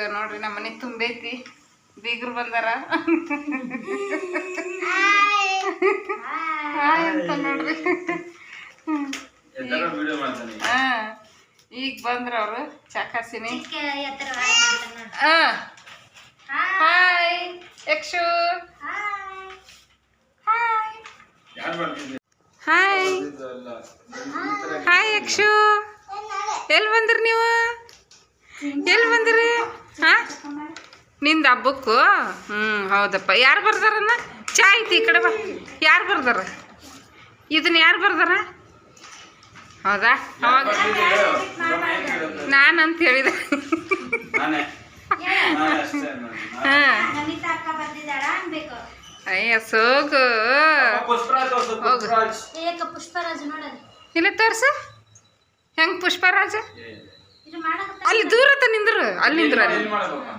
ಇವತ್ತು ನೋಡ್ರಿ ನಮ್ಮ ಮನೆ ತುಂಬೈತಿ. ಬೀಗರು ಬಂದಾರ. ಹಾಯ್. ಅಂತ ನೋಡ್ರಿ. ಎಲ್ಲರೂ ವಿಡಿಯೋ ಮಾಡ್ತಾನೆ. ಹಾ ಈಗ ಬಂದ್ರ ಅವರು ಚಾಕಾಸಿನಿ ಹಾ. Hi. Yakshu. Hi. Hi. Hi Yakshu. ಎಲ್ಲಿ ಬಂದ್ರಿ ನೀವು ಎಲ್ಲಿ ಬಂದ್ರಿ ಹಾ ನಿಂದ ಹಬ್ಬಕ್ಕೂ ಹ್ಞೂ ಹೌದಪ್ಪ. ಯಾರು ಬರ್ದಾರನ್ನ? ಚಾ ಐತಿ ಈ ಕಡೆ ಬಾ. ಯಾರು ಬರ್ದಾರ? ಇದನ್ನ ಯಾರು ಬರ್ದಾರ? ಹೌದಾ? ಅವಾಗ ನಾನು. ಅಂತ ಹೇಳಿದೆ ಅಯ್ಯ ಸೋಗು. ಅಪ್ಪ, ಪುಷ್ಪರಾಜ್ ತೋರ್ಸು, ಹೋಗು. ಇಲ್ಲ ತೋರ್ಸು. ಹೆಂಗ್ ಪುಷ್ಪರಾಜ? ಅಲ್ಲಿ ದೂರ ನಿಂದ್ರು. ಅಲ್ಲಿ ನಿಂದ್ರು ಅಲ್ಲಿ.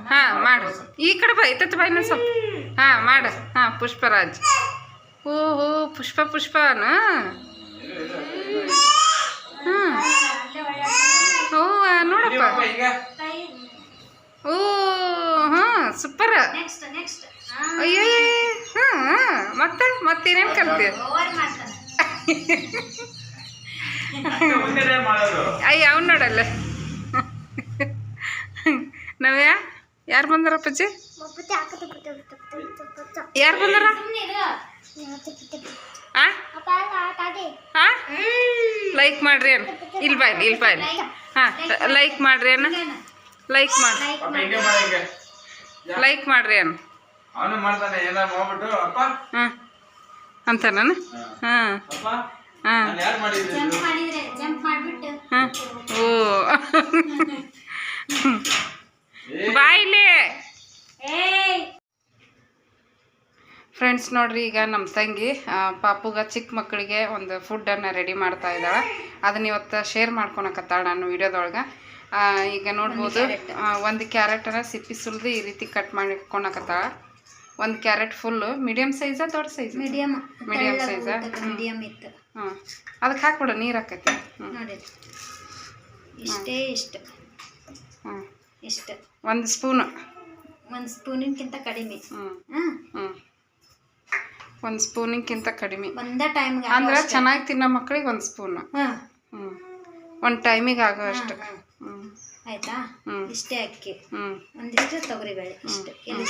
ಹಾ ಮಾಡು. ಈ ಕಡೆ ಬಾ ಇತ್ತ ಬಾ ಇನ್ನೊಂದು ಸ್ವಲ್ಪ. ಹಾ ಮಾಡು. ಹಾ ಪುಷ್ಪರಾಜ್ ಓಹೋ ಪುಷ್ಪ ಪುಷ್ಪನ? ಓ ನೋಡಪ್ಪ. ಓ ಹಾ ಸೂಪರ್. Next next. ಅಯ್ಯೋ ಹಾ ಮತ್ತೆ ಮತ್ತೇನೇನು ಕಲ್ತಿ? ಅಯ್ಯ ಅವ್ನು ನೋಡಲ್ಲ. ನವ್ಯ? ಯಾರು ಬಂದಾರ ಅಪ್ಪಾಜಿ? ಯಾರು ಬಂದಾರ? ಲೈಕ್ ಮಾಡ್ರಿ ಏನು ಇಲ್ಲಿ ಬಾ ಇಲ್ಲಿ ಬಾಯ್ ಬಾ ಇಲ್ಲಿ ಹಾಂ ಲೈಕ್ ಮಾಡ್ರಿ ಏನು ಲೈಕ್ ಮಾಡಿ. ಲೈಕ್ ಮಾಡ್ರಿ ಅಪ್ಪ. ಹಾಂ ಅಂತ ನಾನು ಹಾಂ. ಅಪ್ಪ ಹಾಂ. ಓ. ಬಾಯ್ಲಿ. ಫ್ರೆಂಡ್ಸ್ ನೋಡ್ರಿ ಈಗ ನಮ್ಮ ತಂಗಿ ಪಾಪುಗ ಚಿಕ್ಕ ಮಕ್ಕಳಿಗೆ ಒಂದು ಫುಡ್ಡನ್ನು ರೆಡಿ ಮಾಡ್ತಾ ಇದ್ದಾಳೆ. ಅದನ್ನ ಇವತ್ತು ಶೇರ್ ಮಾಡ್ಕೊಳಕತ್ತಾಳೆ ನಾನು ವಿಡಿಯೋದೊಳಗೆ. ಈಗ ನೋಡ್ಬೋದು ಒಂದು ಕ್ಯಾರೆಟನ್ನು ಸಿಪ್ಪಿ ಸುಲಿದು ಈ ರೀತಿ ಕಟ್ ಮಾಡಿಕೊಳಕತ್ತಾಳ. ಒಂದು ಕ್ಯಾರೆಟ್ ಫುಲ್ಲು ಮೀಡಿಯಮ್ ಸೈಜಾ ದೊಡ್ಡ ಸೈಜ್ ಮೀಡಿಯಮ್ ಮೀಡಿಯಮ್ ಸೈಜಾ? ಮೀಡಿಯಮ್ ಇತ್ತು. ಹಾಂ ಅದಕ್ಕೆ ಹಾಕ್ಬಿಡು ನೀರು ಹಾಕೈತಿ. ಹ್ಞೂ ಇಷ್ಟೇ ಇಷ್ಟು. ಇಷ್ಟು. ಒಂದು ಸ್ಪೂನು. ಒಂದು ಸ್ಪೂನಿನ್ಕಿಂತ ಕಡಿಮೆ. ಹ್ಞೂ ಒಂದು ಸ್ಪೂನಿಗಿಂತ ಕಡಿಮೆ. ಒಂದೇ ಟೈಮ್ಗೆ ಅಂದ್ರೆ ಚೆನ್ನಾಗಿ ತಿನ್ನೋ ಮಕ್ಕಳಿಗೆ ಒಂದು ಸ್ಪೂನು. ಹಾಂ. ಹ್ಞೂ ಒಂದು ಟೈಮಿಗೆ ಆಗೋ ಅಷ್ಟು. ಹ್ಞೂ ಆಯ್ತಾ? ಹ್ಞೂ ಇಷ್ಟೇ ಅಕ್ಕಿ. ಹ್ಞೂ ಒಂದಿಷ್ಟು ತೊಗರಿಬೇಳೆ ಇಷ್ಟು. ಹ್ಞೂ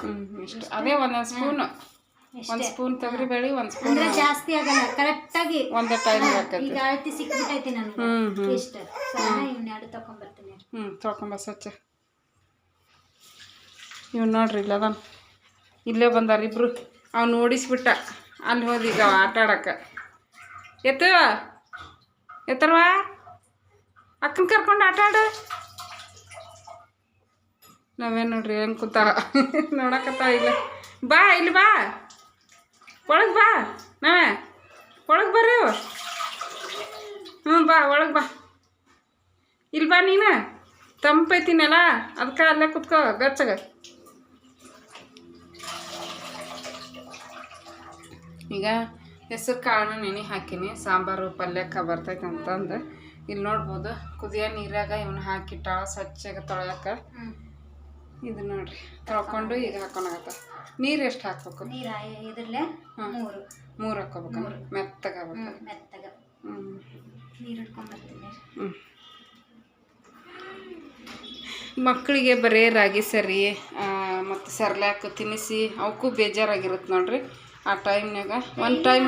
ಹ್ಞೂ ಇಷ್ಟು. ಅದೇ ಒಂದೊಂದು ಸ್ಪೂನು. ಒಂದು ಸ್ಪೂನ್ ತೊಗರಿ ಬೆಳಿ ಒಂದು ಸ್ಪೂನ್ ಅಂದ್ರೆ ಜಾಸ್ತಿ ಆಗಲ್ಲ ಕರೆಕ್ಟಾಗಿ ಒಂದೇ ಟೈಮ್ ಹಾಕೈತಿ ಈಗ ಅಳತಿ ಸಿಕ್ಬಿಟ್ಟೈತಿ ನನಗೆ. ಇಷ್ಟು ಸಣ್ಣ ಇವ್ನ ಎರಡು ತಕೊಂಡ್ಬರ್ತೀನಿ ಹ್ಞೂ ತೊಳ್ಕೊಂಬ ಸ್ವಚ್ಛ ಇವ್ ನೋಡ್ರಿ ಇಲ್ಲ ಅದಾನ. ಇಲ್ಲೇ ಬಂದಾರ ಇಬ್ರು. ಅವ್ನು ಓಡಿಸ್ಬಿಟ್ಟ. ಅಲ್ಲಿ ಹೋದ ಈಗ ಅವ ಆಟ ಆಡಕ್ಕೆ ಎತ್ತವ? ಎತ್ತರ್ವಾ? ಅಕ್ಕನ ಕರ್ಕೊಂಡು ಆಟ ಆಡ. ನಾವೇನು ನೋಡ್ರಿ ಹೆಂಗೆ ಕೂತಾರ. ನೋಡಕತ್ತ ಇಲ್ಲ. ಬಾ ಇಲ್ಲಿ ಬಾ. ಒಳಗೆ ಬಾ, ನಾಳೆ. ಒಳಗೆ ಬರ್ರಿ. ಹ್ಞೂ, ಬಾ, ಒಳಗೆ ಬಾ. ಇಲ್ಲಿ ಬಾ ನೀನು. ತಂಪೈತಿನಲ್ಲ ಅದಕ್ಕೆ ಅಲ್ಲೇ ಕುತ್ಕೋ ಗಚ್ಚಗ ಈಗ ಹೆಸರು ಕಾಳನ್ನ ನೆನೆ ಹಾಕಿನಿ. ಸಾಂಬಾರು ಪಲ್ಯಕ್ಕೆ ಬರ್ತೈತೆ ಅಂತಂದು. ಇಲ್ಲಿ ನೋಡ್ಬೋದು, ಕುದಿಯೋ ನೀರಾಗ ಇವನ್ನ ಹಾಕಿಟ್ಟಾಳ ಸ್ವಚ್ಛಗೆ ತೊಳೆಯಕ್ಕೆ ಇದು ನೋಡ್ರಿ ತೊಳ್ಕೊಂಡು ಈಗ ಹಾಕೊಳಕತ್ತ ನೀರು ಎಷ್ಟು ಹಾಕ್ಬೇಕು? ನೀರ ಇದ್ರಲ್ಲೇ ಮೂರು. ಮೂರು ಹಾಕೋಬೇಕು ಮೆತ್ತಗ. ಹ್ಞೂ ನೀರು ಹಿಡ್ಕೊಂಡ್ಬರ್ತೀನಿ ಹ್ಮ್. ಮಕ್ಕಳಿಗೆ ಬರೀ ರಾಗಿ ಸರಿ ಮತ್ತು ಸರ್ಲ್ಯಾಕ್ ತಿನ್ನಿಸಿ ಅವಕ್ಕೂ ಬೇಜಾರಾಗಿರುತ್ತೆ ನೋಡ್ರಿ ಆ ಟೈಮ್ನಾಗ ಒಂದು ಟೈಮ್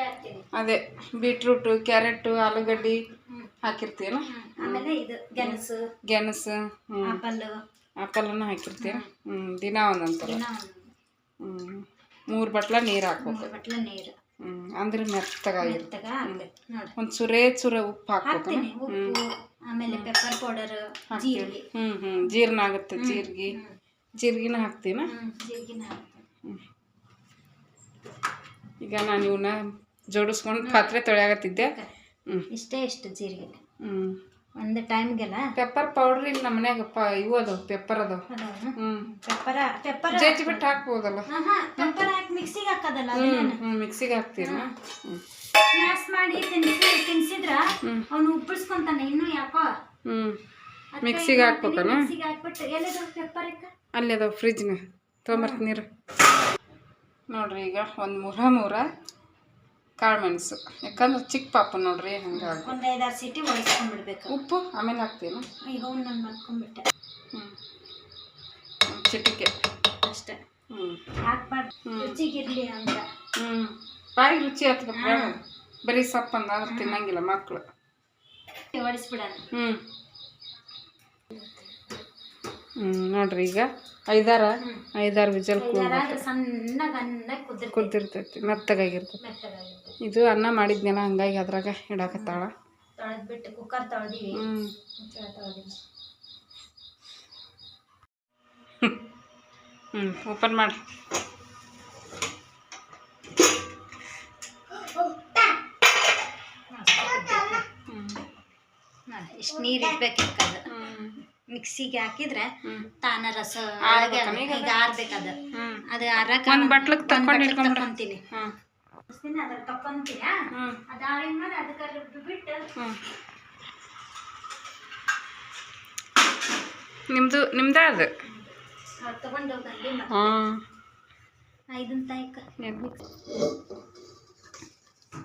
ಹಾಕ್ತೀನಿ. ಅದೇ ಬೀಟ್ರೂಟು ಕ್ಯಾರೆಟು ಆಲೂಗಡ್ಡೆ ಹ್ಮ್. ಆಮೇಲೆ ಇದು ಗೆಣಸು ಗೆಣಸು ಆಪಲ್ ಆಪಲನ್ನು ಹಾಕಿರ್ತೀರ? ಹ್ಞೂ ದಿನ ಒಂದೊಂದು ಹ್ಞೂ ಮೂರು ಬಟ್ಲ ನೀರು ಹಾಕ್ಬೇಕು. ಬಟ್ಲ ನೀರು. ಹ್ಞೂ ಅಂದ್ರೆ ಮೆತ್ತಗಾಗಿರುತ್ತೆ. ಮೆತ್ತಗ ಆಗ್ಬೇಕು ನೋಡಿ. ಒಂದು ಸುರೇ ಸುರ ಉಪ್ಪು ಹಾಕ್ತೀನಿ ಉಪ್ಪು ಆಮೇಲೆ ಪೆಪ್ಪರ್ ಪೌಡರ್ ಜೀರಿಗೆ. ಹ್ಞೂ ಹ್ಞೂ ಜೀರ್ಣ ಆಗುತ್ತೆ ಜೀರಿಗೆ. ಜೀರಿಗೆನ ಹಾಕ್ತೀನ? ಜೀರಿಗೆನ ಈಗ ನಾನು ಇವನ್ನ ಜೋಡಿಸ್ಕೊಂಡು ಪಾತ್ರೆ ತೊಳೆಯಾಗತ್ತಿದ್ದೆ ಇಷ್ಟೇ ಇಷ್ಟು ಜೀರಿಗೆ. ಹ್ಞೂ ಒಂದು ಟೈಮ್ಗೆಲ್ಲ ಪೆಪ್ಪರ್ ಪೌಡರ್ ಇಲ್ಲ ನಮ್ಮ ಮನ್ಯಾಗ ಇವು ಅದು ಪೆಪ್ಪರ್ ಅದು ಅದಾವ? ಪೆಪ್ಪರ ಪೆಪ್ಪರ್ ಜಜ್ಜಿ ಬಿಟ್ಟು ಹಾಕ್ಬೋದಲ್ಲ? ಪೆಪ್ಪರ್ ಹಾಕಿ ಮಿಕ್ಸಿಗೆ ಹಾಕೋದಲ್ಲ ಹ್ಞೂ ಮಿಕ್ಸಿಗೆ ಹಾಕ್ತೀರಾ? ಸ್ಮ್ಯಾಶ್ ಮಾಡಿ ತಿನ್ಸಿ ತಿನ್ಸಿದ್ರ ಅವನು ಉಪ್ಪಿಸ್ಕೊಂತಾನೆ ಇನ್ನೂ ಯಾಕೋ? ಹ್ಞೂ ಮಿಕ್ಸಿಗೆ ಹಾಕ್ಬೇಕಲ್ಲ ಮಿಕ್ಸಿಗೆ ಹಾಕ್ಬಿಟ್ಟು ಎಲ್ಲದ ಪೆಪ್ಪರ್ ಅಲ್ಲಿ ಅದಾವ ಫ್ರಿಜ್ನ ತೊಗೊಂಬರ್ತೀನಿ ನೀರು ನೋಡ್ರಿ ಈಗ ಒಂದು ಮೂರ ಮೂರ. ಕಾಳು ಮೆಣಸು. ಯಾಕಂದ್ರೆ ಚಿಕ್ಕ ಪಾಪ ನೋಡ್ರಿ ಹಂಗಾಗಿ. ಒಂದು ಐದಾರು ಸಿಟಿ ಒಳಸ್ಕೊಂಡ್ಬಿಡ್ಬೇಕು ಉಪ್ಪು ಆಮೇಲೆ ಹಾಕ್ತೀನಿ ಈಗ ಒಂದು ನಾನು ಮಾಡ್ಕೊಂಡ್ಬಿಟ್ಟೆ ಹ್ಞೂ ಚಿಟಿಕೆ. ಅಷ್ಟೇ. ಹ್ಞೂ ಹಾಕ್ಬಾರ್ದು. ರುಚಿಗಿರ್ಲಿ ಅಂತ. ಹ್ಞೂ ಬಾಯಿಗೆ ರುಚಿ ಬೇಡ. ಬರೀ ಸೊಪ್ಪು ಅಂದ್ರೆ ತಿನ್ನಂಗಿಲ್ಲ ಮಕ್ಕಳು ಒಡಿಸ್ಬಿಡೋಣ. ಹ್ಞೂ ಹ್ಞೂ ನೋಡ್ರಿ ಈಗ ಐದಾರ ಐದಾರು ವಿಜಲ್ ಕುಂತಿರ್ತೈತಿ ಸಣ್ಣಗೆ ಕುದ್ದಿರ್ತೈತಿ. ಮೆತ್ತಗಾಗಿರ್ತೈತಿ. ಇದು ಅನ್ನ ಮಾಡಿದ್ನಲ್ಲ ಹಂಗಾಗಿ ಅದ್ರಾಗ ಇಡಾಕತ್ತಾಳ. ತೊಳೆದ್ಬಿಟ್ಟು ಕುಕ್ಕರ್ ತೊಳೆದಿವಿ ಹ್ಞೂ ಓಪನ್ ಮಾಡಿ. ಇಷ್ಟು ನೀರು ಹ್ಞೂ ಮಿಕ್ಸಿಗೆ ಹಾಕಿದ್ರೆ ತಾನ ರಸ ಈಗ ಆರ್ಬೇಕದ. ಅದು ಆರಕ ಒಂದು ಬಟ್ಲಕ್ಕೆ ತಕೊಂಡು ಇಟ್ಕೊಂಡ್ಬಿಡ ತಕೊಂತೀನಿ ಹ್ಞೂ ಅದ್ರ ತಕೊಂತೀಯ ಹ್ಞೂ ಅದಾರಿನ ಮೇಲೆ ಅದಕ್ಕೆ ರುಬ್ಬಿ ಬಿಟ್ಟು ಹ್ಞೂ ನಿಮ್ಮದು ನಿಮ್ದೇ ಅದು? ತಗೊಂಡು ಇದನ್ನ ತಾಯ್ಕ.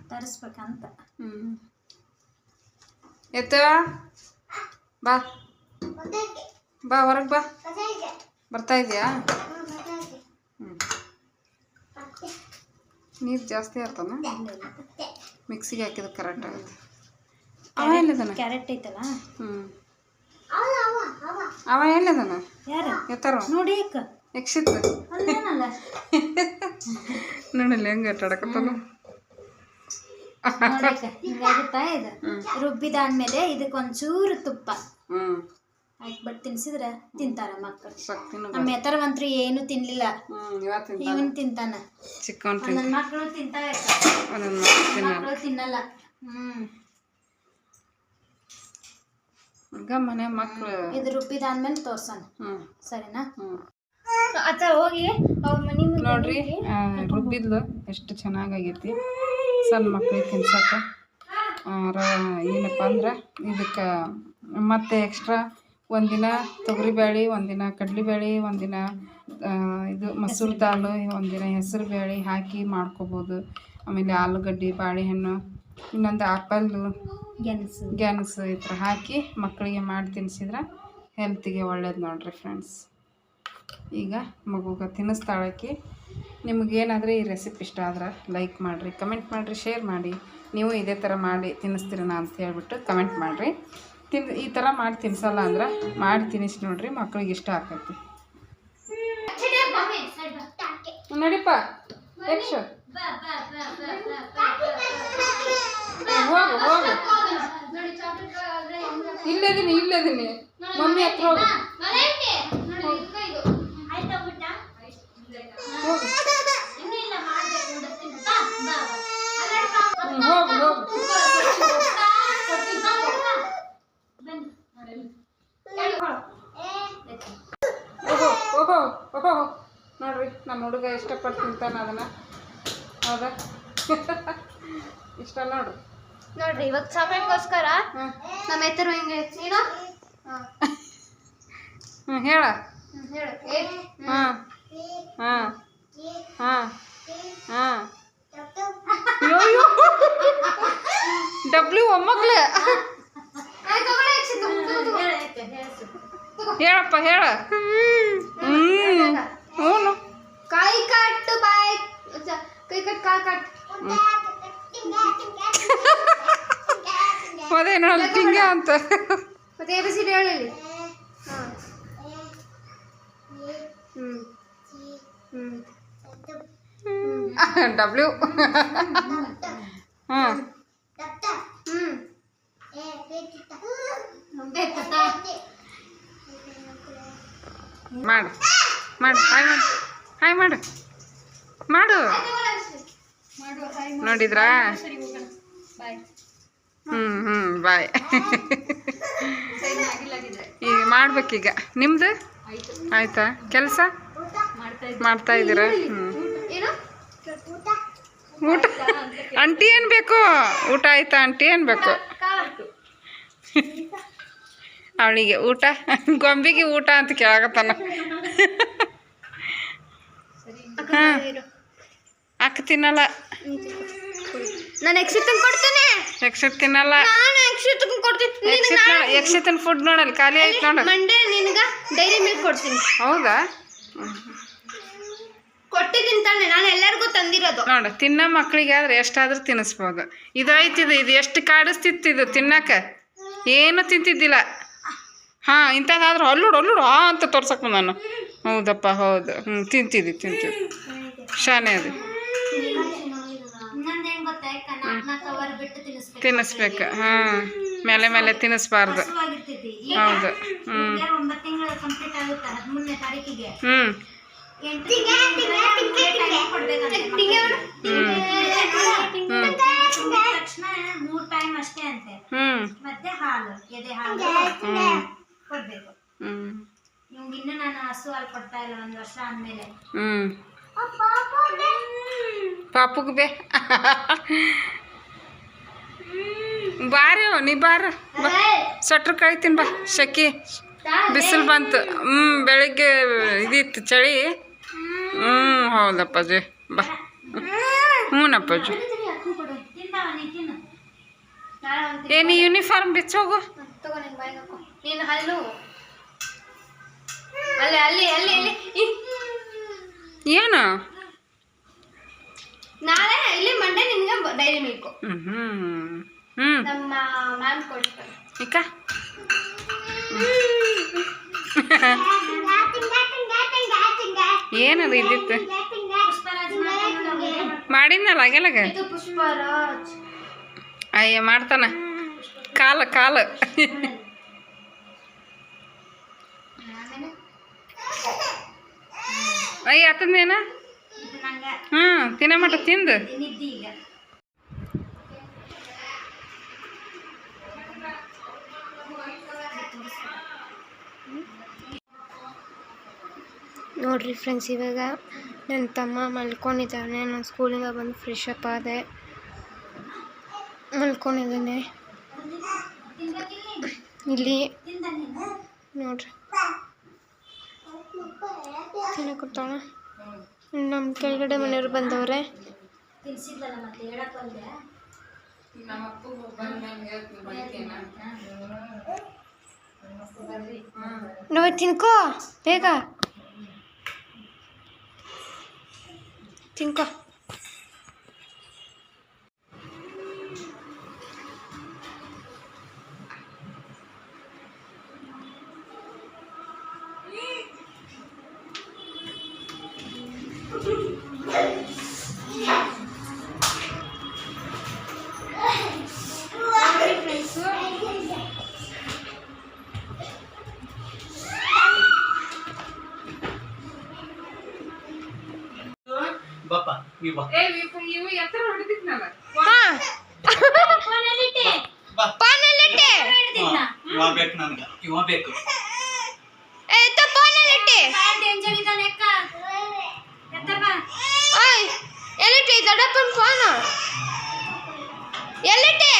ತರಿಸ್ಬೇಕಂತ. ಹ್ಞೂ ಎತ್ತ ಬಾ. ಬಾ ಹೊರಗೆ ಬಾ. ಬರ್ತಾ ಇದೆಯಾ? ಹ್ಞೂ ನೀರು ಜಾಸ್ತಿ ಆಗ್ತಾನ ಮಿಕ್ಸಿಗೆ ಹಾಕಿದ್ರೆ ಕರೆಕ್ಟ್ ಆಗುತ್ತೆ. ಅವ ಎಲ್ಲಿದಾನ ಕ್ಯಾರೆಟ್ ಐತಲ್ಲ? ಹ್ಞೂ ಅವ ಎಲ್ಲಿದಾನ ಯಾರು? ಎತ್ತಾರ? ನೋಡಿ ಅಕ್ಕ. ಯಕ್ಷಿತ್? ನೋಡಲ್ಲ ಹೆಂಗೆ ಆಟಾಡಕತ್ತಲ್ಲ ನೋಡಕ್ಕ ಹಿಂಗಾಗುತ್ತಾ ಇದು. ರುಬ್ಬಿದಾದ್ಮೇಲೆ ಇದಕ್ಕೆ ಒಂಚೂರು ತುಪ್ಪ. ಹ್ಞೂ ಹಾಕ್ಬಿಟ್ಟು ತಿನ್ಸಿದ್ರೆ ತಿಂತಾರ ಮಕ್ಕಳು ನಮ್ಮ ಎತ್ತರವಂತ್ರು ಏನು ತಿನ್ಲಿಲ್ಲ. ಇವನ್ ತಿಂತಾನ? ಚಿಕ್ಕ ನನ್ನ ಮಕ್ಕಳು ತಿಂತಾವೆ ಮಕ್ಕಳು ತಿನ್ನಲ್ಲ. ಹ್ಮ್. ಈಗ ಮನೆ ಮಕ್ಕಳು ಇದು ರುಬ್ಬಿದಾದ್ಮೇಲೆ ತೋರ್ಸೋಣ. ಸರಿನಾ? ಆತ ಹೋಗಿ ಅವ್ರ ಮನೆ ನೋಡ್ರಿ ರುಬ್ಬಿದ್ಲು. ಎಷ್ಟು ಚೆನ್ನಾಗೈತಿ ಸಣ್ಣ ಮಕ್ಳಿಗೆ ತಿನ್ಸಕ್ಕೆ. ಏನಪ್ಪ ಅಂದ್ರೆ ಇದಕ್ಕೆ ಮತ್ತೆ ಎಕ್ಸ್ಟ್ರಾ ಒಂದಿನ ತೊಗರಿಬೇಳೆ ಒಂದಿನ ಕಡಲೆಬೇಳೆ ಒಂದಿನ ಇದು ಮಸೂರು ದಾಲು ಒಂದಿನ ಹೆಸರು ಬೇಳೆ ಹಾಕಿ ಮಾಡ್ಕೊಬೋದು. ಆಮೇಲೆ ಆಲೂಗಡ್ಡೆ ಬಾಳೆಹಣ್ಣು ಇನ್ನೊಂದು ಆ್ಯಪಲ್ಲು ಗೆಣಸು. ಗೆಣಸು ಈ ಥರ ಹಾಕಿ ಮಕ್ಕಳಿಗೆ ಮಾಡಿ ತಿನ್ನಿಸಿದ್ರೆ ಹೆಲ್ತಿಗೆ ಒಳ್ಳೇದು ನೋಡಿರಿ ಫ್ರೆಂಡ್ಸ್. ಈಗ ಮಗುಗೆ ತಿನ್ನಿಸ್ತಾಳಕ್ಕೆ. ನಿಮಗೇನಾದರೂ ಈ ರೆಸಿಪಿ ಇಷ್ಟ ಆದ್ರೆ ಲೈಕ್ ಮಾಡಿರಿ ಕಮೆಂಟ್ ಮಾಡಿರಿ ಶೇರ್ ಮಾಡಿ. ನೀವು ಇದೇ ಥರ ಮಾಡಿ ತಿನ್ನಿಸ್ತೀರಣ ಅಂತ ಹೇಳ್ಬಿಟ್ಟು ಕಮೆಂಟ್ ಮಾಡಿರಿ. ತಿನ್, ಈ ಥರ ಮಾಡಿ ತಿನ್ಸಲ್ಲ ಅಂದ್ರೆ ಮಾಡಿ ತಿನ್ನಿಸಿ ನೋಡ್ರಿ ಮಕ್ಳಿಗೆ ಇಷ್ಟ ಆಕೈತಿ ನಡಿಪ್ಪ ಯಕ್ಷ. ಹೋಗು ಹೋಗು. ಇಲ್ಲದೀನಿ ಇಲ್ಲದೀನಿ ಮಮ್ಮಿ ಹತ್ರ ಹೋಗು. ಹೋಗು ಹ್ಮ್, ಹೋಗು ಹೋಗು ಓಹೋ ಓಹೋ ಓಹೋ ನೋಡ್ರಿ ನಮ್ಮ ಹುಡುಗ ಇಷ್ಟಪಟ್ಟು ತಿಂತಾನೆ ಅದನ್ನ. ಹೌದಾ? ಇಷ್ಟ ನೋಡು. ನೋಡ್ರಿ ಇವಾಗ ಚಾಕ್ಲೇಟ್ಗೋಸ್ಕರ ನಮ್ಮ ಎತ್ತರು ಹಿಂಗೆ? ನೀನು? ಹ್ಞೂ ಹೇಳ. ಹೇಳು. ಏ? ಹಾಂ. ಹಾಂ. ಹಾಂ. ಹಾಂ. ಅಯ್ಯೋ ಡಬ್ಲ್ಯೂ ಒಮ್ಮಕ್ಳು. ಹೇಳಪ್ಪ ಹೇಳ. ಹ್ಞೂ ಹ್ಞೂ. ಕೈ ಕಟ್ಟು ಬಾಯ್ ಕೈ ಕಟ್ ಕಾಲ್ ಕಟ್. ಅದೇ ನೋಡಿ ಟಿಂಗ ಅಂತ. ಮತ್ತೆ ಎ ಬಿ ಸಿ ಡಿ ಹೇಳಿ ಹಾಂ. ಹ್ಞೂ ಹ್ಞೂ ಡಬ್ಲ್ಯೂ ಹಾಂ ಹ್ಞೂ ಮಾಡು. ಮಾಡು. ಹಾಯ್ ಮಾಡು. ಹಾಯ್ ಮಾಡು. ಮಾಡು. ನೋಡಿದ್ರಾ? ಹ್ಞೂ ಹ್ಞೂ ಬಾಯ್. ಈಗ ಮಾಡ್ಬೇಕೀಗ ನಿಮ್ದು? ಆಯ್ತಾ. ಕೆಲಸ? ಮಾಡ್ತಾ ಇದ್ದೀರಾ? ಹ್ಞೂ ಏನು? ಊಟ? ಆಂಟಿ ಏನು ಬೇಕು? ಊಟ ಆಯ್ತಾ ಆಂಟಿ? ಅನ್ಬೇಕು ಅವಳಿಗೆ ಊಟ ಗೊಂಬಿಗೆ ಊಟ ಅಂತ ಕೇಳಕತ್ತಾನ. ಹಾಂ. ಅಕ್ಕ ತಿನ್ನಲ್ಲ. ನಾನು ಎಕ್ಸಿತನ್ ಕೊಡ್ತೀನಿ. ಯಕ್ಷತ್ ತಿನ್ನಲ್ಲ. ನಾನು ಎಕ್ಸಿತನ್ ಕೊಡ್ತೀನಿ. ಯಕ್ಷತನ ಫುಡ್ ನೋಡಲ್ಲ ಖಾಲಿ ಆಯ್ತು ನೋಡು. ಮಂಡೇ ನಿನಗ ಡೈರಿ ಮಿಲ್ಕ್ ಕೊಡ್ತೀನಿ. ಹೌದಾ? ಕೊಟ್ಟಿದ್ದೀನಿ ತಾನೆ ನಾನು ಎಲ್ಲರಿಗೂ ತಂದಿರೋದು. ನೋಡು ತಿನ್ನೋ ಮಕ್ಕಳಿಗೆ ಆದ್ರೆ ಎಷ್ಟಾದ್ರೂ ತಿನ್ನಿಸ್ಬೋದು. ಇದಾಯ್ತಿದ ಇದು ಎಷ್ಟು ಕಾಡಿಸ್ತಿತ್ತು ಇದು ತಿನ್ನಕ್ಕೆ? ಏನು ತಿಂತಿದ್ದಿಲ್ಲ. ಹಾಂ ಇಂಥದ್ದಾದ್ರೆ ಅಲ್ಲೂಡು ಅಲ್ಲೂಡು ಆ ಅಂತ ತೋರ್ಸಕ್ಕೆ ನಾನು. ಹೌದಪ್ಪ ಹೌದು. ಹ್ಞೂ ತಿಂತೀವಿ ತಿಂತೀವಿ. ಶಾನೆ ಅದು. ತಿನ್ನಿಸ್ಬೇಕು. ಹಾಂ ಮೇಲೆ ಮೇಲೆ ತಿನ್ನಿಸ್ಬಾರ್ದು. ಹೌದು. ಹ್ಞೂ ಹ್ಞೂ ಹ್ಞೂ ತಕ್ಷಣ ಮೂರ್ ಟೈಮ್ ಅಷ್ಟೇ ಅಂತೆ ಹ್ಞೂ ಮತ್ತೆ ಹಾಲು ಎದೆ ಹಾಲು ಹ್ಞೂ ಕೊಡ್ಬೇಕು ಹ್ಞೂ ಇವ್ಗೆ ಇನ್ನು ನಾನು ಹಸು ಹಾಲು ಕೊಡ್ತಾ ಇಲ್ಲ ಒಂದ್ ವರ್ಷ ಆದ್ಮೇಲೆ. ಹ್ಞೂ ಪಾಪುಗೆ? ಬೇ. ಬಾರಿ ನೀ ಬಾರ. ಬಾ. ಸ್ವೆಟ್ರ್ ಕಳಿತೀನಿ ಬಾ ಶೆಕಿ. ಬಿಸಿಲು ಬಂತು. ಹ್ಞೂ ಬೆಳಿಗ್ಗೆ ಇದಿತ್ತು ಚಳಿ. ಹ್ಞೂ ಹೌದಪ್ಪಾಜಿ. ಬಾ. ಹ್ಞೂನಪ್ಪಾಜಿ ಏನು ಯೂನಿಫಾರ್ಮ್ ಬಿಚ್ಚೋಗು. ಅಲ್ಲಿ ಅಲ್ಲಿ ಅಲ್ಲಿ ಅಲ್ಲಿ. ಇ- ಏನು? ನಾಳೆ ಇಲ್ಲಿ ಮಂಡೆ ನಿನ್ಗೆ ಡೈರಿ ಮಿಲ್ಕ್ ಹ್ಞೂ ಹ್ಞೂ ಹ್ಞೂ ನಮ್ಮ ಮ್ಯಾಮ್ ಕೊಡ್ತಾರೆ. ಇಕ್ಕ? ಏನದು ಇದ್ದಿತ್ತು ಮಾಡಿದ್ನಲ್ಲ ಪುಷ್ಪರಾಜ್. ಅಯ್ಯ ಮಾಡ್ತಾನ. ಕಾಲ ಕಾಲ ಆಮೇಲೆ ಅಯ್ಯ ಅತ್ತಂದೇನ ಹಾ ತಿನ್ನ ಮಟ ತಿಂದು. ನೋಡ್ರಿ ಫ್ರೆಂಡ್ಸ್ ಇವಾಗ ನನ್ನ ತಮ್ಮ ಮಲ್ಕೊಂಡಿದ್ದಾನೆ ನಾನು ಸ್ಕೂಲಿಂದ ಬಂದು ಫ್ರೆಶ್ ಅಪ್ ಆದೆ. ಮಲ್ಕೊಂಡಿದ್ದಾನೆ. ಇಲ್ಲಿ ನೋಡ್ರಿ. ತಿನ್ನಕೊಡ್ತಾಳ ನಮ್ಮ ಕೆಳಗಡೆ ಮನೆಯವರು ಬಂದವ್ರೆ. ನೋಡಿ ತಿನ್ಕೋ ಬೇಗ. ತಿನ್ಕೋ. ಬಾಪ ನೀ ಬಾ ಇವು ಎತ್ತರ ಹೊಡಿತಿದ್ನಲ್ಲ ಹಾಂ. ಫೋನಲ್ಲಿಟ್ಟೆ. ಬಾ. ಪಾನಲ್ಲಿಟ್ಟೆ ಹಿಡ್ದಿದ್ನ ಇವ ಬೇಕು ನನ್ಗ. ಇವ ಬೇಕು. ಎತ್ತ ಪಾನಲ್ಲಿಟ್ಟೆ ಡೇಂಜರ್ ಇದ್ದಾನೆ ಅಕ್ಕ. ಎತ್ತ ಬಾ. ಓಯ್ ಎಲ್ಲಿಟ್ಟೆ? ದೊಡ್ಡಪ್ಪನ ಫೋನ್? ಎಲ್ಲಿಟ್ಟೆ?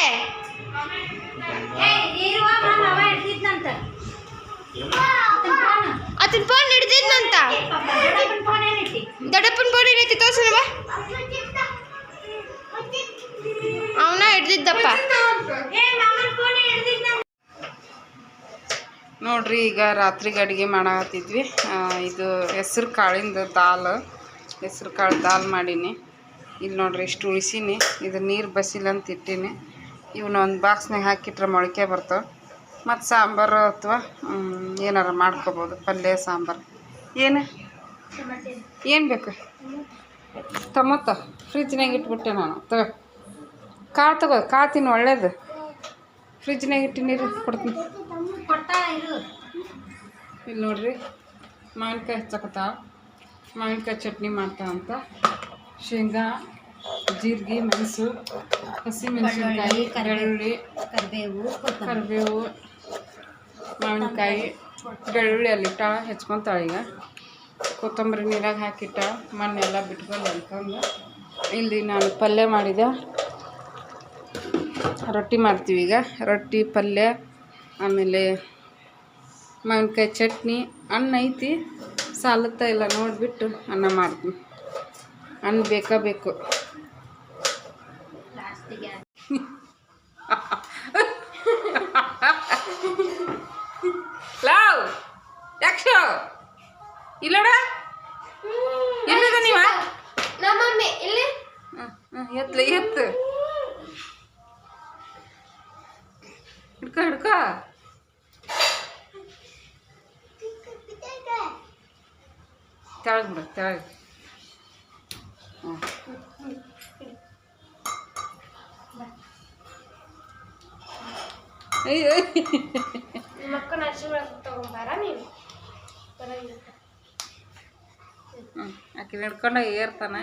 ಏ ಇರುವಾಗ ನಮ್ಮ ಅವ ಹಿಡ್ದಿದ್ನಂತ ಆತನ್ ಫೋನ್ ಹಿಡ್ದಿದ್ನಂತ. ದೊಡ್ಡಪ್ಪನ ಫೋನ್ ಏನೈತಿ ತೋರ್ಸನವ ಅವನ ಹಿಡ್ದಿದ್ದಪ್ಪ. ನೋಡ್ರಿ, ಈಗ ರಾತ್ರಿಗೆ ಅಡುಗೆ ಮಾಡಾತಿದ್ವಿ ಇದು ಹೆಸ್ರು ಕಾಳಿಂದ ದಾಲ್, ಹೆಸ್ರು ಕಾಳು ದಾಲ್ ಮಾಡೀನಿ. ಇಲ್ಲಿ ನೋಡ್ರಿ, ಇಷ್ಟು ಉಳಿಸೀನಿ. ಇದು ನೀರು ಬಸಿಲ್ಲ ಅಂತ ಇಟ್ಟೀನಿ. ಇವನ್ನ ಒಂದು ಬಾಕ್ಸ್ನಾಗ ಹಾಕಿಟ್ರೆ ಮೊಳಕೆ ಬರ್ತಾವೆ. ಮತ್ತು ಸಾಂಬಾರು ಅಥವಾ ಏನಾರ ಮಾಡ್ಕೋಬೋದು, ಪಲ್ಯ, ಸಾಂಬಾರು. ಏನು? ಏನು ಬೇಕು? ಟೊಮೊಟೊ. ಫ್ರಿಜ್ನಾಗ ಇಟ್ಬಿಟ್ಟೆ ನಾನು. ತಗೋ. ಕಾಳು ತಗೋ, ಕಾಳು ತಿನ್ನು, ಒಳ್ಳೇದು. ಫ್ರಿಜ್ನಾಗ ಇಟ್ಟು ನೀರು ಕೊಡ್ತೀನಿ. ಇಲ್ಲಿ ನೋಡ್ರಿ, ಮಾವಿನಕಾಯಿ ಹಚ್ಚಕತ್ತಾವ ಮಾವಿನಕಾಯಿ ಚಟ್ನಿ ಮಾಡ್ತಾವಂತ ಶೇಂಗಾ ಜೀರಿಗೆ ಮೆಣಸು ಹಸಿ ಮೆಣಸಿನಕಾಯಿ ಬೆಳ್ಳುಳ್ಳಿ, ಕರಿಬೇವು. ಕರಿಬೇವು ಮಾವಿನಕಾಯಿ ಬೆಳ್ಳುಳ್ಳಿ ಅಲ್ಲಿಟ್ಟ ಹೆಚ್ಕೊತಾಳೆ ಈಗ. ಕೊತ್ತಂಬರಿ ನೀರಾಗ ಹಾಕಿಟ್ಟ ಮಣ್ಣೆಲ್ಲ ಬಿಟ್ಕೊಂಡು ಅಂತಂದು ಇಲ್ಲಿ ನಾನು ಪಲ್ಯ ಮಾಡಿದೆ. ರೊಟ್ಟಿ ಮಾಡ್ತೀವಿ ಈಗ. ರೊಟ್ಟಿ ಪಲ್ಯ ಆಮೇಲೆ ಮಾವಿನಕಾಯಿ ಚಟ್ನಿ ಅನ್ನ ಐತಿ. ಸಾಲುತ್ತ ಇಲ್ಲ ನೋಡಿಬಿಟ್ಟು ಅನ್ನ ಮಾಡ್ತೀನಿ. ಅನ್ನ ಬೇಕಾ ಬೇಕು. ಲಾವ್ ಯಕ್ಷ ಇಲ್ಲಡ. ಎಲ್ಲಿದ ನೀವ? ನಮ್ಮಮ್ಮಿ ಇಲ್ಲಿ? ಎತ್ಲ ಎತ್ತು. ಹಿಡ್ಕೊಂಡ ಏರ್ತಾನ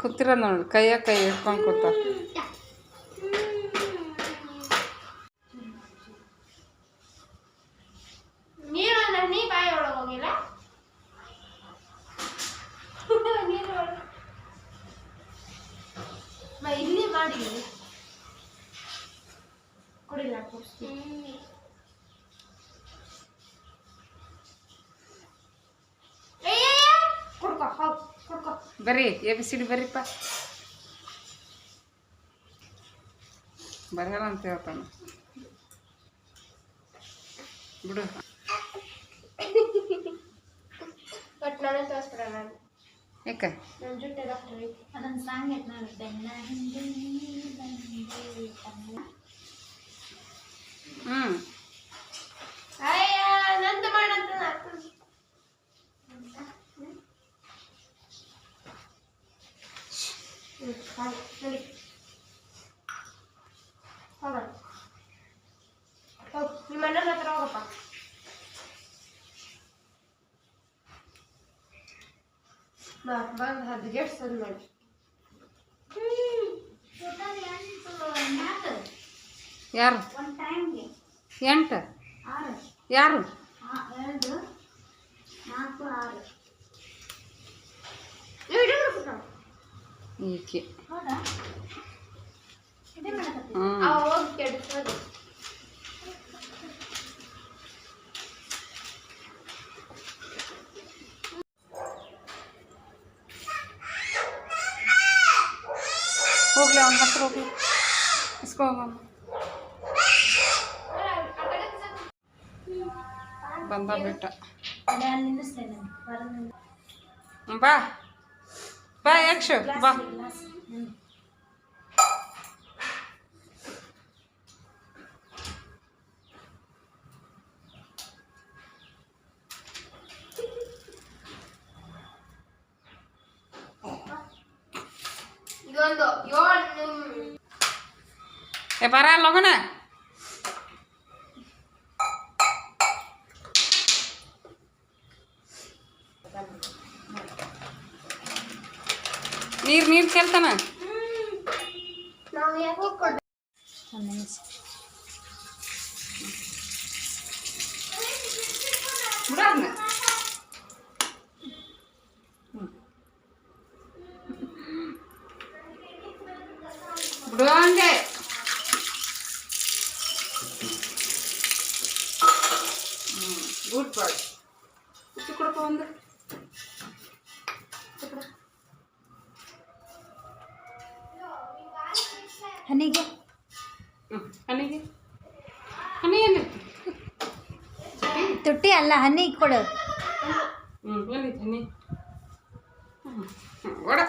ಕೂತಿರ ನೋಡಿ ಕೈಯ ಕೈ ಹಿಡ್ಕೊಂಡು ಕೂತ ನೀರು ನೀ ಬಾಯಿ ಒಳಗೆ ಹೋಗಿಲ್ಲ ನೀರು ಒಳಗೆ ಮ ಇಲ್ಲಿ ಮಾಡಿ ಕುಡಿಲ್ಲ ಕುಡ್ಕೊ ಹೋಗ್ ಕುಡ್ಕೊ ಬರ್ರಿ ಎ ಬಿ ಸಿ ಡಿ ಬರ್ರಿಪ್ಪ ಬರಲ್ಲ ಅಂತ ಹೇಳ್ತಾನೆ. ಬಿಡು. ಬಟ್ ನಾನೇ ತೋರಿಸ್ಬಿಡ ನಾನು ಯಾಕೆ? ನನ್ನ ಜುಟ್ಟೆಲ್ಲ ಫ್ರೀ ಅದೊಂದು ಸಾಂಗ್ ಐತೆ ನೋಡಿ ಬೆನ್ನ ಹಿಂದೆ ನೀ ಬಂದೆ ತನ್ನ. ಹ್ಞೂ ಅಯ್ಯ ನಂದು ಮಾಡಂತ ನಾನು ನೋಡಿ ಹೋಗೋಣ ಹೋಗ್ ನಿಮ್ಮ ಅಣ್ಣನ ಹತ್ರ ಹೋಗಪ್ಪ ಬಾ ಬಂದು ಹದ್ದು ಗೇಟ್ ಸದ್ ಮಾಡಿ ಟೋಟಲ್ ಎಂಟು ಮ್ಯಾಟ್ ಯಾರು ಒಂದು ಟೈಮ್ಗೆ ಎಂಟು ಆರು ಯಾರು ಆ- ಎರಡು ನಾಲ್ಕು ಆರು ನೀವು ಇಡೀ ಮಾಡ್ಬಿಟ್ಟು ಈಕೆ ಹೌದಾ ಇದೇ ಮಾಡಕತ್ತಿ ಹ್ಞೂ ಅವ ಹೋಗಿ ಕೆಡ್ಸೋದು ಹೋಗ್ಲಿ ಅವ್ನ ಹತ್ರ ಹೋಗ್ಲಿ ಇಸ್ಕೊ ಹೋಗಮ್ಮ ಬಂದ ಬಿಟ್ಟ ಅದೇ ಅಲ್ಲಿ ನಿಲ್ಲಿಸ್ತೇನೆ ಹೊರಗೆ ಹ್ಮ್, ಬಾ ಬಾ ಯಕ್ಷು ಬಾ ಗ್ಲಾಸ್ ಹ್ಞೂ ಇದೊಂದು ಏಳು ನಿಮ್- ಏ ಬರ ಲೋಗನ ನೀರು ನೀರು ಚೆಲ್ತಾನ ನಾವು ಯಾಕೆ ಕೊಡ್ ಒಂದು ನಿಮಿಷ ಬಿಡು ಅದನ್ನ ಬಿಡು ಹಂಗೆ ಗುಡ್ ಬಾಯ್ ಉಚ್ಚಿ ಕೊಡಪ್ಪ ಒಂದು ಹನಿಗೆ. ಹನಿಗೆ. ಹನಿ ಏನು ತುಟ್ಟಿ ಅಲ್ಲ ಹನಿ ಕೊಡು. ಹ್ಞೂ ಹನಿ. ಹ್ಞೂ ಅಣ್ಣ